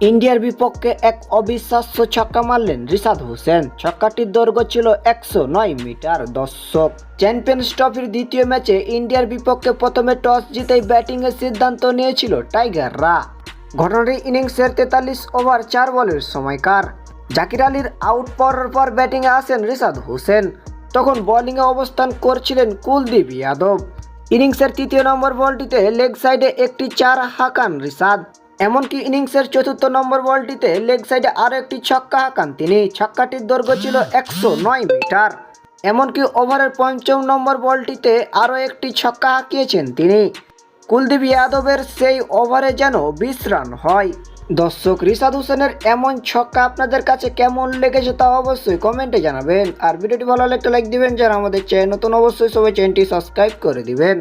ইন্ডিয়ার বিপক্ষে এক অবিশ্বাস্য ছক্কা মারলেন রিশাদ হোসেন। ছক্কাটির দৈর্ঘ্য ছিল একশো নয় মিটার। দর্শক, চ্যাম্পিয়ন্স ট্রফির দ্বিতীয় ম্যাচে ইন্ডিয়ার বিপক্ষে প্রথমে টস জিতেই ব্যাটিংয়ের সিদ্ধান্ত নিয়েছিল টাইগাররা। ঘটনাটি ইনিংসের তেতাল্লিশ ওভার চার বলের সময়কার। জাকির আলীর আউট পড়ার পর ব্যাটিংয়ে আসেন রিশাদ হোসেন। তখন বোলিংয়ে অবস্থান করছিলেন কুলদীপ যাদব। ইনিংসের তৃতীয় নম্বর বলটিতে লেগ সাইডে একটি চার হাঁকান রিশাদ। এমনকি ইনিংসের চতুর্থ নম্বর বলটিতে লেগ সাইডে আরও একটি ছক্কা হাঁকান তিনি। ছক্কাটির দৈর্ঘ্য ছিল একশো নয় মিটার। এমনকি ওভারের পঞ্চম নম্বর বলটিতে আরও একটি ছক্কা হাঁকিয়েছেন তিনি। কুলদীপ যাদবের সেই ওভারে যেন বিশ রান হয়। দর্শক, রিশাদ হোসেনের এমন ছক্কা আপনাদের কাছে কেমন লেগেছে তা অবশ্যই কমেন্টে জানাবেন। আর ভিডিওটি ভালো লাগলে একটা লাইক দিবেন, যারা আমাদের চ্যানেল নতুন অবশ্যই সবাই চ্যানেলটি সাবস্ক্রাইব করে দিবেন।